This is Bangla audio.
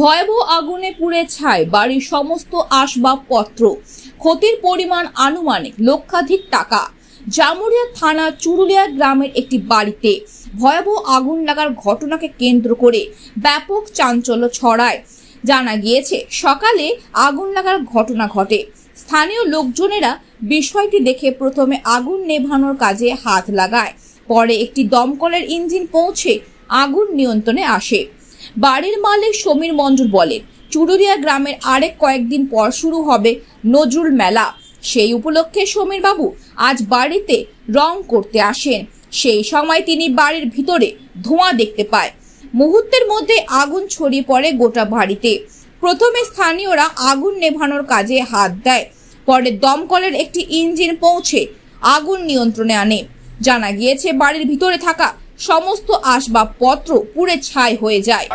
ভয়াবহ আগুনে পুড়ে ছাই বাড়ির সমস্ত আসবাবপত্র। ক্ষতির পরিমাণ আনুমানিক লক্ষাধিক টাকা। জামুরিয়া থানা চুরুলিয়া গ্রামের একটি বাড়িতে ভয়াবহ আগুন লাগার ঘটনাকে কেন্দ্র করে ব্যাপক চাঞ্চল্য ছড়ায়। জানা গিয়েছে, সকালে আগুন লাগার ঘটনা ঘটে। স্থানীয় লোকজনেরা বিষয়টি দেখে প্রথমে আগুন নেভানোর কাজে হাত লাগায়। পরে একটি দমকলের ইঞ্জিন পৌঁছে আগুন নিয়ন্ত্রণে আসে। বাড়ির মালিক সমীর মঞ্জুর বলেন চুরুরিয়া গ্রামের আরেক কয়েকদিন পর শুরু হবে নজরুল মেলা। সেই উপলক্ষে সমীর বাবু আজ বাড়িতে রং করতে আসেন। সেই সময় তিনি বাড়ির ভিতরে ধোঁয়া দেখতে পায়। মুহূর্তের মধ্যে আগুন ছড়িয়ে পড়ে গোটা বাড়িতে। প্রথমে স্থানীয়রা আগুন নেভানোর কাজে হাত দেয়, পরে দমকলের একটি ইঞ্জিন পৌঁছে আগুন নিয়ন্ত্রণে আনে। জানা গিয়েছে, বাড়ির ভিতরে থাকা সমস্ত আসবাবপত্র পুড়ে ছাই হয়ে যায়।